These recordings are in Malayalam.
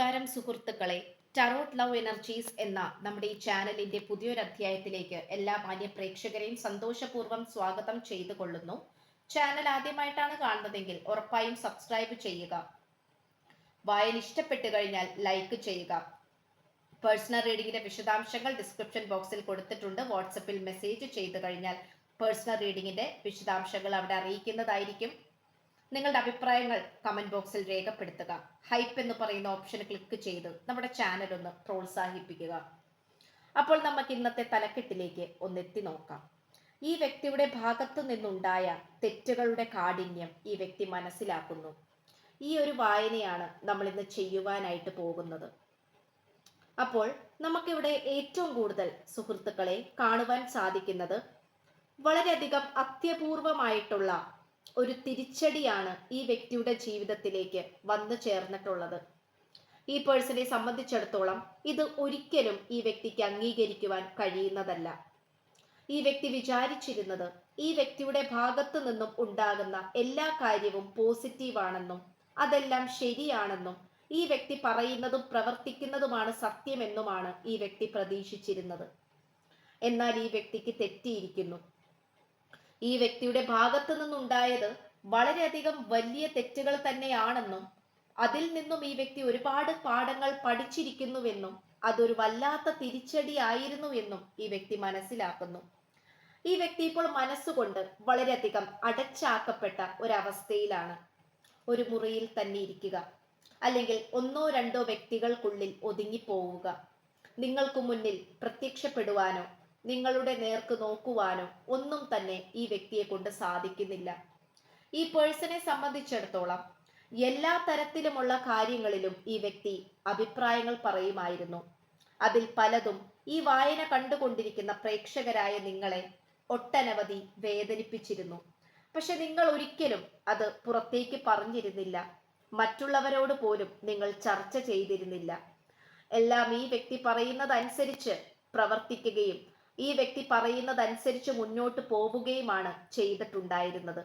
നമസ്കാരം സുഹൃത്തുക്കളെ. ടറോട്ട് ലവ് എനർജീസ് എന്ന നമ്മുടെ ഈ ചാനലിന്റെ പുതിയൊരു അധ്യായത്തിലേക്ക് എല്ലാ മാന്യ പ്രേക്ഷകരെയും സന്തോഷപൂർവം സ്വാഗതം ചെയ്തു കൊള്ളുന്നു ചാനൽ ആദ്യമായിട്ടാണ് കാണുന്നതെങ്കിൽ ഉറപ്പായും സബ്സ്ക്രൈബ് ചെയ്യുക. വായന ഇഷ്ടപ്പെട്ടു കഴിഞ്ഞാൽ ലൈക്ക് ചെയ്യുക. പേഴ്സണൽ റീഡിംഗിന്റെ വിശദാംശങ്ങൾ ഡിസ്ക്രിപ്ഷൻ ബോക്സിൽ കൊടുത്തിട്ടുണ്ട്. വാട്സപ്പിൽ മെസ്സേജ് ചെയ്തു കഴിഞ്ഞാൽ പേഴ്സണൽ റീഡിങ്ങിന്റെ വിശദാംശങ്ങൾ അവിടെ അറിയിക്കുന്നതായിരിക്കും. നിങ്ങളുടെ അഭിപ്രായങ്ങൾ കമന്റ് ബോക്സിൽ രേഖപ്പെടുത്തുക. ഹൈപ്പ് എന്ന് പറയുന്ന ഓപ്ഷൻ ക്ലിക്ക് ചെയ്ത് നമ്മുടെ ചാനൽ ഒന്ന് പ്രോത്സാഹിപ്പിക്കുക. അപ്പോൾ നമുക്ക് ഇന്നത്തെ തലക്കെട്ടിലേക്ക് ഒന്നെത്തി നോക്കാം. ഈ വ്യക്തിയുടെ ഭാഗത്തു നിന്നുണ്ടായ തെറ്റുകളുടെ കാഠിന്യം ഈ വ്യക്തി മനസ്സിലാക്കുന്നു. ഈ ഒരു വായനയാണ് നമ്മൾ ഇന്ന് ചെയ്യുവാനായിട്ട് പോകുന്നത്. അപ്പോൾ നമുക്കിവിടെ ഏറ്റവും കൂടുതൽ സുഹൃത്തുക്കളെ കാണുവാൻ സാധിക്കുന്നത് വളരെയധികം അത്യപൂർവമായിട്ടുള്ള ഒരു തിരിച്ചടിയാണ് ഈ വ്യക്തിയുടെ ജീവിതത്തിലേക്ക് വന്നു ചേർന്നിട്ടുള്ളത്. ഈ പേഴ്സണെ സംബന്ധിച്ചിടത്തോളം ഇത് ഒരിക്കലും ഈ വ്യക്തിക്ക് അംഗീകരിക്കുവാൻ കഴിയുന്നതല്ല. ഈ വ്യക്തി വിചാരിച്ചിരുന്നത് ഈ വ്യക്തിയുടെ ഭാഗത്തു നിന്നും ഉണ്ടാകുന്ന എല്ലാ കാര്യവും പോസിറ്റീവാണെന്നും അതെല്ലാം ശരിയാണെന്നും ഈ വ്യക്തി പറയുന്നതും പ്രവർത്തിക്കുന്നതുമാണ് സത്യമെന്നുമാണ് ഈ വ്യക്തി പ്രതീക്ഷിച്ചിരുന്നത്. എന്നാൽ ഈ വ്യക്തിക്ക് തെറ്റിയിരിക്കുന്നു. ഈ വ്യക്തിയുടെ ഭാഗത്തു നിന്നുണ്ടായത് വളരെയധികം വലിയ തെറ്റുകൾ തന്നെയാണെന്നും അതിൽ നിന്നും ഈ വ്യക്തി ഒരുപാട് പാഠങ്ങൾ പഠിച്ചിരിക്കുന്നുവെന്നും അതൊരു വല്ലാത്ത തിരിച്ചടി ആയിരുന്നുവെന്നും ഈ വ്യക്തി മനസ്സിലാക്കുന്നു. ഈ വ്യക്തി ഇപ്പോൾ മനസ്സുകൊണ്ട് വളരെയധികം അടച്ചാക്കപ്പെട്ട ഒരവസ്ഥയിലാണ്. ഒരു മുറിയിൽ തന്നെ ഇരിക്കുക അല്ലെങ്കിൽ ഒന്നോ രണ്ടോ വ്യക്തികൾക്കുള്ളിൽ ഒതുങ്ങിപ്പോവുക. നിങ്ങൾക്ക് മുന്നിൽ പ്രത്യക്ഷപ്പെടുവാനോ നിങ്ങളുടെ നേർക്ക് നോക്കുവാനോ ഒന്നും തന്നെ ഈ വ്യക്തിയെ കൊണ്ട് സാധിക്കുന്നില്ല. ഈ പേഴ്സണെ സംബന്ധിച്ചിടത്തോളം എല്ലാ തരത്തിലുമുള്ള കാര്യങ്ങളിലും ഈ വ്യക്തി അഭിപ്രായങ്ങൾ പറയുമായിരുന്നു. അതിൽ പലതും ഈ വായന കണ്ടുകൊണ്ടിരിക്കുന്ന പ്രേക്ഷകരായ നിങ്ങളെ ഒട്ടനവധി വേദനിപ്പിച്ചിരുന്നു. പക്ഷെ നിങ്ങൾ ഒരിക്കലും അത് പുറത്തേക്ക് പറഞ്ഞിരുന്നില്ല. മറ്റുള്ളവരോട് പോലും നിങ്ങൾ ചർച്ച ചെയ്തിരുന്നില്ല. എല്ലാം ഈ വ്യക്തി പറയുന്നതനുസരിച്ച് പ്രവർത്തിക്കുകയും ഈ വ്യക്തി പറയുന്നതനുസരിച്ച് മുന്നോട്ട് പോവുകയുമാണ് ചെയ്തിട്ടുണ്ടായിരുന്നത്.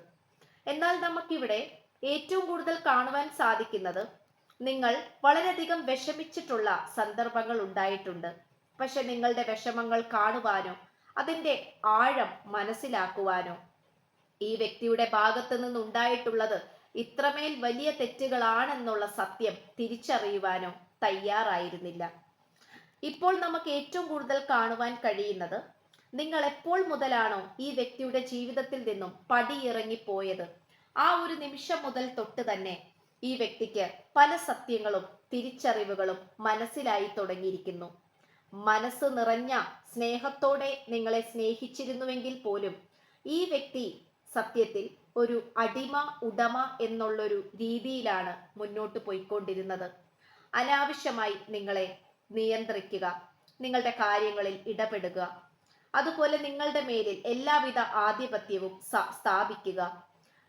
എന്നാൽ നമുക്കിവിടെ ഏറ്റവും കൂടുതൽ കാണുവാൻ സാധിക്കുന്നത് നിങ്ങൾ വളരെയധികം വിഷമിച്ചിട്ടുള്ള സന്ദർഭങ്ങൾ ഉണ്ടായിട്ടുണ്ട്. പക്ഷെ നിങ്ങളുടെ വിഷമങ്ങൾ കാണുവാനോ അതിന്റെ ആഴം മനസ്സിലാക്കുവാനോ ഈ വ്യക്തിയുടെ ഭാഗത്ത് നിന്നുണ്ടായിട്ടുള്ളത് ഇത്രമേൽ വലിയ തെറ്റുകളാണെന്നുള്ള സത്യം തിരിച്ചറിയുവാനോ തയ്യാറായിരുന്നില്ല. ഇപ്പോൾ നമുക്ക് ഏറ്റവും കൂടുതൽ കാണുവാൻ കഴിയുന്നത് നിങ്ങൾ എപ്പോൾ മുതലാണോ ഈ വ്യക്തിയുടെ ജീവിതത്തിൽ നിന്നും പടിയിറങ്ങിപ്പോയത്? ആ ഒരു നിമിഷം മുതൽ തൊട്ട് തന്നെ ഈ വ്യക്തിക്ക് പല സത്യങ്ങളും തിരിച്ചറിവുകളും മനസ്സിലായി തുടങ്ങിയിരിക്കുന്നു. മനസ്സ് നിറഞ്ഞ സ്നേഹത്തോടെ നിങ്ങളെ സ്നേഹിച്ചിരുന്നുവെങ്കിൽ പോലും ഈ വ്യക്തി സത്യത്തിൽ ഒരു അടിമ ഉടമ എന്നുള്ളൊരു രീതിയിലാണ് മുന്നോട്ട് പോയിക്കൊണ്ടിരുന്നത്. അനാവശ്യമായി നിങ്ങളെ നിയന്ത്രിക്കുക നിങ്ങളുടെ കാര്യങ്ങളിൽ ഇടപെടുക. അതുപോലെ നിങ്ങളുടെ മേലിൽ എല്ലാവിധ ആധിപത്യവും സ്ഥാപിക്കുക.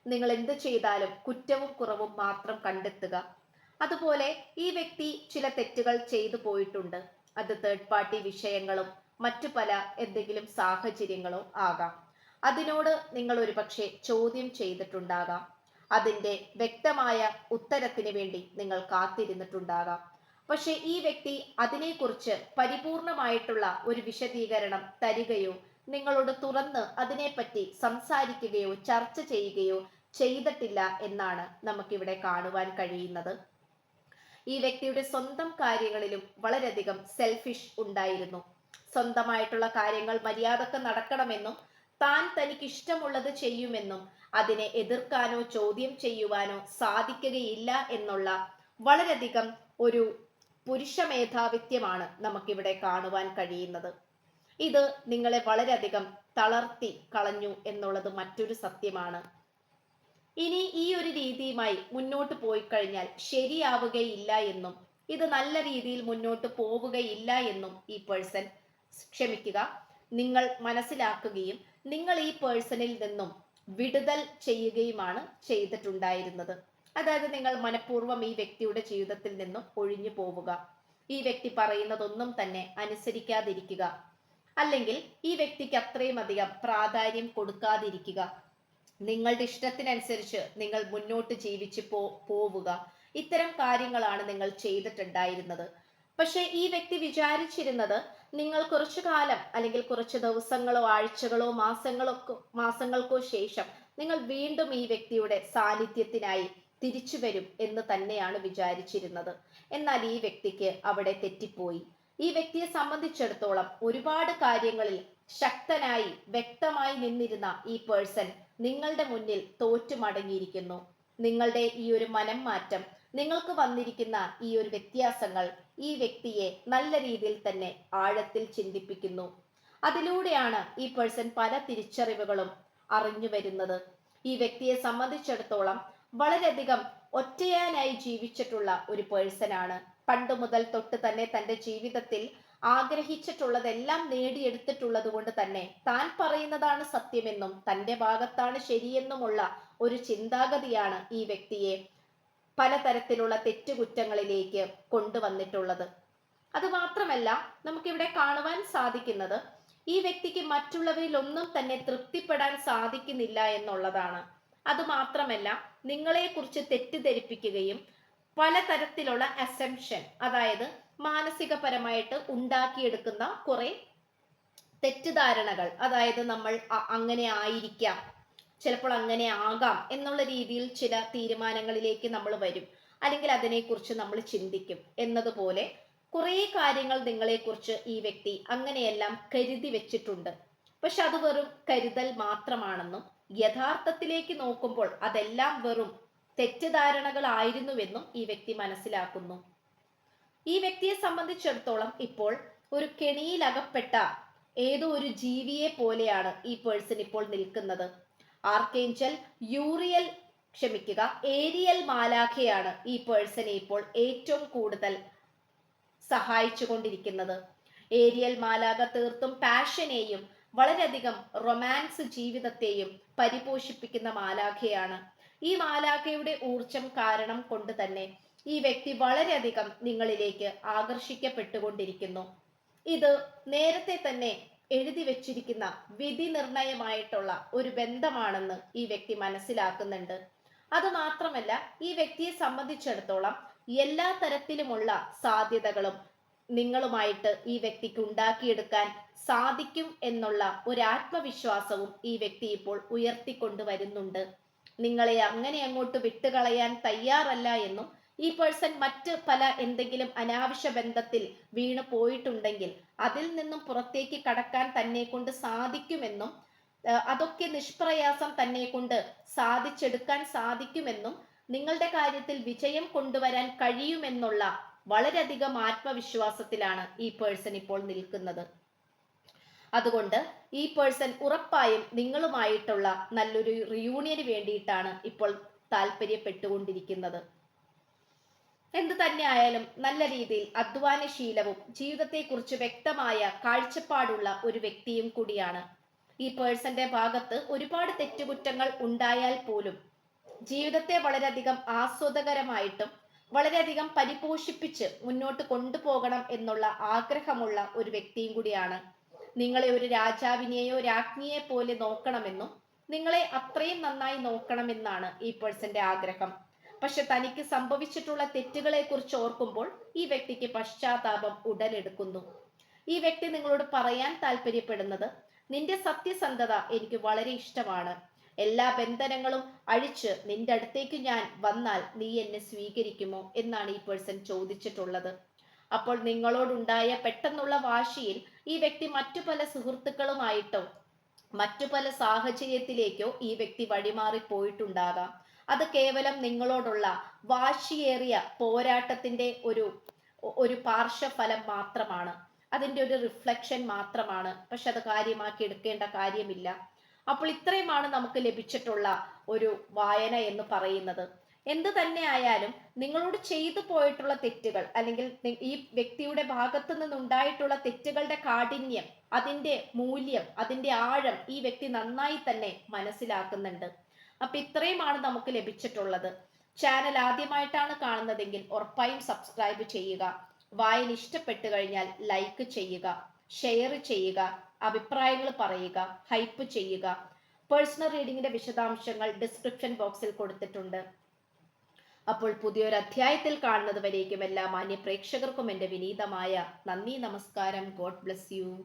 നിങ്ങൾ എന്ത് ചെയ്താലും കുറ്റവും കുറവും മാത്രം കണ്ടെത്തുക. അതുപോലെ ഈ വ്യക്തി ചില തെറ്റുകൾ ചെയ്തു പോയിട്ടുണ്ട്. അത് തേർഡ് പാർട്ടി വിഷയങ്ങളും മറ്റു പല എന്തെങ്കിലും സാഹചര്യങ്ങളോ ആകാം. അതിനോട് നിങ്ങൾ ഒരുപക്ഷെ ചോദ്യം ചെയ്തിട്ടുണ്ടാകാം. അതിന്റെ വ്യക്തമായ ഉത്തരത്തിന് വേണ്ടി നിങ്ങൾ കാത്തിരുന്നിട്ടുണ്ടാകാം. പക്ഷെ ഈ വ്യക്തി അതിനെക്കുറിച്ച് പരിപൂർണമായിട്ടുള്ള ഒരു വിശദീകരണം തരികയോ നിങ്ങളോട് തുറന്ന് അതിനെപ്പറ്റി സംസാരിക്കുകയോ ചർച്ച ചെയ്യുകയോ ചെയ്തിട്ടില്ല എന്നാണ് നമുക്കിവിടെ കാണുവാൻ കഴിയുന്നത്. ഈ വ്യക്തിയുടെ സ്വന്തം കാര്യങ്ങളിലും വളരെയധികം സെൽഫിഷ് ഉണ്ടായിരുന്നു. സ്വന്തമായിട്ടുള്ള കാര്യങ്ങൾ മര്യാദയ്ക്ക് നടക്കണമെന്നും താൻ തനിക്ക് ഇഷ്ടമുള്ളത് ചെയ്യുമെന്നും അതിനെ എതിർക്കാനോ ചോദ്യം ചെയ്യുവാനോ സാധിക്കുകയില്ല എന്നുള്ള വളരെയധികം ഒരു പുരുഷ മേധാവിത്വമാണ് നമുക്കിവിടെ കാണുവാൻ കഴിയുന്നത്. ഇത് നിങ്ങളെ വളരെയധികം തളർത്തി കളഞ്ഞു എന്നുള്ളത് മറ്റൊരു സത്യമാണ്. ഇനി ഈ ഒരു രീതിയുമായി മുന്നോട്ട് പോയി കഴിഞ്ഞാൽ ശരിയാവുകയില്ല എന്നും ഇത് നല്ല രീതിയിൽ മുന്നോട്ട് പോവുകയില്ല എന്നും ഈ പേഴ്സൺ ക്ഷമിക്കുക. നിങ്ങൾ മനസ്സിലാക്കുകയും നിങ്ങൾ ഈ പേഴ്സണിൽ നിന്നും വിടുതൽ ചെയ്യുകയുമാണ് ചെയ്തിട്ടുണ്ടായിരുന്നത്. അതായത് നിങ്ങൾ മനഃപൂർവം ഈ വ്യക്തിയുടെ ജീവിതത്തിൽ നിന്നും ഒഴിഞ്ഞു പോവുക. ഈ വ്യക്തി പറയുന്നതൊന്നും തന്നെ അനുസരിക്കാതിരിക്കുക. അല്ലെങ്കിൽ ഈ വ്യക്തിക്ക് അത്രയും അധികം പ്രാധാന്യം കൊടുക്കാതിരിക്കുക. നിങ്ങളുടെ ഇഷ്ടത്തിനനുസരിച്ച് നിങ്ങൾ മുന്നോട്ട് ജീവിച്ച് പോ പോവുക. ഇത്തരം കാര്യങ്ങളാണ് നിങ്ങൾ ചെയ്തിട്ടുണ്ടായിരുന്നത്. പക്ഷെ ഈ വ്യക്തി വിചാരിച്ചിരുന്നത് നിങ്ങൾ കുറച്ചു കാലം അല്ലെങ്കിൽ കുറച്ച് ദിവസങ്ങളോ ആഴ്ചകളോ മാസങ്ങളോ മാസങ്ങൾക്കോ ശേഷം നിങ്ങൾ വീണ്ടും ഈ വ്യക്തിയുടെ സാന്നിധ്യത്തിനായി തിരിച്ചു വരും എന്ന് തന്നെയാണ് വിചാരിച്ചിരുന്നത്. എന്നാൽ ഈ വ്യക്തിക്ക് അവിടെ തെറ്റിപ്പോയി. ഈ വ്യക്തിയെ സംബന്ധിച്ചിടത്തോളം ഒരുപാട് കാര്യങ്ങളിൽ ശക്തനായി വ്യക്തമായി നിന്നിരുന്ന ഈ പേഴ്സൺ നിങ്ങളുടെ മുന്നിൽ തോറ്റു മടങ്ങിയിരിക്കുന്നു നിങ്ങളുടെ ഈ ഒരു മനം മാറ്റം നിങ്ങൾക്ക് വന്നിരിക്കുന്ന ഈ ഒരു വ്യത്യാസങ്ങൾ ഈ വ്യക്തിയെ നല്ല രീതിയിൽ തന്നെ ആഴത്തിൽ ചിന്തിപ്പിക്കുന്നു. അതിലൂടെയാണ് ഈ പേഴ്സൺ പല തിരിച്ചറിവുകളും അറിഞ്ഞു വരുന്നത്. ഈ വ്യക്തിയെ സംബന്ധിച്ചിടത്തോളം വളരെയധികം ഒറ്റയാനായി ജീവിച്ചിട്ടുള്ള ഒരു പേഴ്സൺ ആണ്. പണ്ട് മുതൽ തൊട്ട് തന്നെ തന്റെ ജീവിതത്തിൽ ആഗ്രഹിച്ചിട്ടുള്ളതെല്ലാം നേടിയെടുത്തിട്ടുള്ളത് കൊണ്ട് തന്നെ താൻ പറയുന്നതാണ് സത്യമെന്നും തന്റെ ഭാഗത്താണ് ശരിയെന്നുമുള്ള ഒരു ചിന്താഗതിയാണ് ഈ വ്യക്തിയെ പലതരത്തിലുള്ള തെറ്റുകുറ്റങ്ങളിലേക്ക് കൊണ്ടുവന്നിട്ടുള്ളത്. അത് മാത്രമല്ല നമുക്കിവിടെ കാണുവാൻ സാധിക്കുന്നത് ഈ വ്യക്തിക്ക് മറ്റുള്ളവരിൽ ഒന്നും തന്നെ തൃപ്തിപ്പെടാൻ സാധിക്കുന്നില്ല എന്നുള്ളതാണ്. അത് മാത്രമല്ല നിങ്ങളെക്കുറിച്ച് തെറ്റിദ്ധരിപ്പിക്കുകയും പലതരത്തിലുള്ള അസംഷൻ അതായത് മാനസികപരമായിട്ട് ഉണ്ടാക്കിയെടുക്കുന്ന കുറെ തെറ്റിദ്ധാരണകൾ അതായത് നമ്മൾ അങ്ങനെ ആയിരിക്കാം ചിലപ്പോൾ അങ്ങനെ ആകാം എന്നുള്ള രീതിയിൽ ചില തീരുമാനങ്ങളിലേക്ക് നമ്മൾ വരും. അല്ലെങ്കിൽ അതിനെക്കുറിച്ച് നമ്മൾ ചിന്തിക്കും എന്നതുപോലെ കുറേ കാര്യങ്ങൾ നിങ്ങളെക്കുറിച്ച് ഈ വ്യക്തി അങ്ങനെയെല്ലാം കരുതി വെച്ചിട്ടുണ്ട്. പക്ഷെ അത് വെറും കരുതൽ മാത്രമാണെന്നും യഥാർത്ഥത്തിലേക്ക് നോക്കുമ്പോൾ അതെല്ലാം വെറും തെറ്റിദ്ധാരണകളായിരുന്നുവെന്നും ഈ വ്യക്തി മനസ്സിലാക്കുന്നു. ഈ വ്യക്തിയെ സംബന്ധിച്ചിടത്തോളം ഇപ്പോൾ ഒരു കെണിയിലകപ്പെട്ട ഏതോ ഒരു ജീവിയെ പോലെയാണ് ഈ പേഴ്സൺ ഇപ്പോൾ നിൽക്കുന്നത്. ആർക്കേഞ്ചൽ യൂറിയൽ ക്ഷമിക്കുക ഏരിയൽ മാലാഖയാണ് ഈ പേഴ്സണെ ഇപ്പോൾ ഏറ്റവും കൂടുതൽ സഹായിച്ചു കൊണ്ടിരിക്കുന്നത് ഏരിയൽ മാലാഖ തീർത്തും പാഷനെയും വളരെയധികം റൊമാൻസ് ജീവിതത്തെയും പരിപോഷിപ്പിക്കുന്ന മാലാഖയാണ്. ഈ മാലാഖയുടെ ഊർജം കാരണം കൊണ്ട് തന്നെ ഈ വ്യക്തി വളരെയധികം നിങ്ങളിലേക്ക് ആകർഷിക്കപ്പെട്ടുകൊണ്ടിരിക്കുന്നു. ഇത് നേരത്തെ തന്നെ എഴുതി വെച്ചിരിക്കുന്ന വിധി നിർണയമായിട്ടുള്ള ഒരു ബന്ധമാണെന്ന് ഈ വ്യക്തി മനസ്സിലാക്കുന്നുണ്ട്. അത് മാത്രമല്ല ഈ വ്യക്തിയെ സംബന്ധിച്ചിടത്തോളം എല്ലാ തരത്തിലുമുള്ള സാധ്യതകളും നിങ്ങളുമായിട്ട് ഈ വ്യക്തിക്ക് ഉണ്ടാക്കിയെടുക്കാൻ സാധിക്കും എന്നുള്ള ഒരു ആത്മവിശ്വാസവും ഈ വ്യക്തി ഇപ്പോൾ ഉയർത്തിക്കൊണ്ടുവരുന്നുണ്ട് നിങ്ങളെ അങ്ങനെ അങ്ങോട്ട് വിട്ടുകളയാൻ തയ്യാറല്ല എന്നും ഈ പേഴ്സൺ മറ്റ് പല എന്തെങ്കിലും അനാവശ്യ ബന്ധത്തിൽ വീണു പോയിട്ടുണ്ടെങ്കിൽ അതിൽ നിന്നും പുറത്തേക്ക് കടക്കാൻ തന്നെ കൊണ്ട് സാധിക്കുമെന്നും അതൊക്കെ നിഷ്പ്രയാസം തന്നെ കൊണ്ട് സാധിച്ചെടുക്കാൻ സാധിക്കുമെന്നും നിങ്ങളുടെ കാര്യത്തിൽ വിജയം കൊണ്ടുവരാൻ കഴിയുമെന്നുള്ള വളരെയധികം ആത്മവിശ്വാസത്തിലാണ് ഈ പേഴ്സൺ ഇപ്പോൾ നിൽക്കുന്നത്. അതുകൊണ്ട് ഈ പേഴ്സൺ ഉറപ്പായും നിങ്ങളുമായിട്ടുള്ള നല്ലൊരു റിയൂണിയന് വേണ്ടിയിട്ടാണ് ഇപ്പോൾ താല്പര്യപ്പെട്ടുകൊണ്ടിരിക്കുന്നത്. എന്തു തന്നെ ആയാലും നല്ല രീതിയിൽ അധ്വാനശീലവും ജീവിതത്തെക്കുറിച്ച് വ്യക്തമായ കാഴ്ചപ്പാടുള്ള ഒരു വ്യക്തിയും കൂടിയാണ്. ഈ പേഴ്സന്റെ ഭാഗത്ത് ഒരുപാട് തെറ്റുകുറ്റങ്ങൾ ഉണ്ടായാൽ പോലും ജീവിതത്തെ വളരെയധികം ആസ്വാദകരമായിട്ടും വളരെയധികം പരിപോഷിപ്പിച്ച് മുന്നോട്ട് കൊണ്ടുപോകണം എന്നുള്ള ആഗ്രഹമുള്ള ഒരു വ്യക്തിയും കൂടിയാണ്. നിങ്ങളെ ഒരു രാജാവിനെയോ രാജ്ഞിയെ പോലെ നോക്കണമെന്നും നിങ്ങളെ അത്രയും നന്നായി നോക്കണമെന്നാണ് ഈ പേഴ്സന്റെ ആഗ്രഹം. പക്ഷെ തനിക്ക് സംഭവിച്ചിട്ടുള്ള തെറ്റുകളെ കുറിച്ച് ഓർക്കുമ്പോൾ ഈ വ്യക്തിക്ക് പശ്ചാത്താപം ഉടലെടുക്കുന്നു. ഈ വ്യക്തി നിങ്ങളോട് പറയാൻ താല്പര്യപ്പെടുന്നത് നിന്റെ സത്യസന്ധത എനിക്ക് വളരെ ഇഷ്ടമാണ്. എല്ലാ ബന്ധനങ്ങളും അഴിച്ച് നിന്റെ അടുത്തേക്ക് ഞാൻ വന്നാൽ നീ എന്നെ സ്വീകരിക്കുമോ എന്നാണ് ഈ പേഴ്സൺ ചോദിച്ചിട്ടുള്ളത്. അപ്പോൾ നിങ്ങളോടുണ്ടായ പെട്ടെന്നുള്ള വാശിയിൽ ഈ വ്യക്തി മറ്റു പല സുഹൃത്തുക്കളുമായിട്ടോ മറ്റു പല സാഹചര്യത്തിലേക്കോ ഈ വ്യക്തി വഴിമാറി പോയിട്ടുണ്ടാകാം. അത് കേവലം നിങ്ങളോടുള്ള വാശിയേറിയ പോരാട്ടത്തിന്റെ ഒരു ഒരു പാർശ്വഫലം മാത്രമാണ്. അതിന്റെ ഒരു റിഫ്ലക്ഷൻ മാത്രമാണ്. പക്ഷെ അത് കാര്യമാക്കി എടുക്കേണ്ട കാര്യമില്ല. അപ്പോൾ ഇത്രയുമാണ് നമുക്ക് ലഭിച്ചിട്ടുള്ള ഒരു വായന എന്ന് പറയുന്നത്. എന്ത് തന്നെ ആയാലും നിങ്ങളോട് ചെയ്തു പോയിട്ടുള്ള തെറ്റുകൾ അല്ലെങ്കിൽ ഈ വ്യക്തിയുടെ ഭാഗത്തു നിന്നുണ്ടായിട്ടുള്ള തെറ്റുകളുടെ കാഠിന്യം അതിന്റെ മൂല്യം അതിന്റെ ആഴം ഈ വ്യക്തി നന്നായി തന്നെ മനസ്സിലാക്കുന്നുണ്ട്. അപ്പൊ ഇത്രയുമാണ് നമുക്ക് ലഭിച്ചിട്ടുള്ളത്. ചാനൽ ആദ്യമായിട്ടാണ് കാണുന്നതെങ്കിൽ ഉറപ്പായും സബ്സ്ക്രൈബ് ചെയ്യുക. വായന ഇഷ്ടപ്പെട്ടു കഴിഞ്ഞാൽ ലൈക്ക് ചെയ്യുക. ഷെയർ ചെയ്യുക അഭിപ്രായങ്ങൾ പറയുക ഹൈപ്പ് ചെയ്യുക. പേഴ്സണൽ റീഡിങ്ങിന്റെ വിശദാംശങ്ങൾ ഡിസ്ക്രിപ്ഷൻ ബോക്സിൽ കൊടുത്തിട്ടുണ്ട്. അപ്പോൾ പുതിയൊരു അധ്യായത്തിൽ കാണുന്നത് വരേക്കും എല്ലാ മാന്യ പ്രേക്ഷകർക്കും എന്റെ വിനീതമായ നന്ദി നമസ്കാരം. God bless you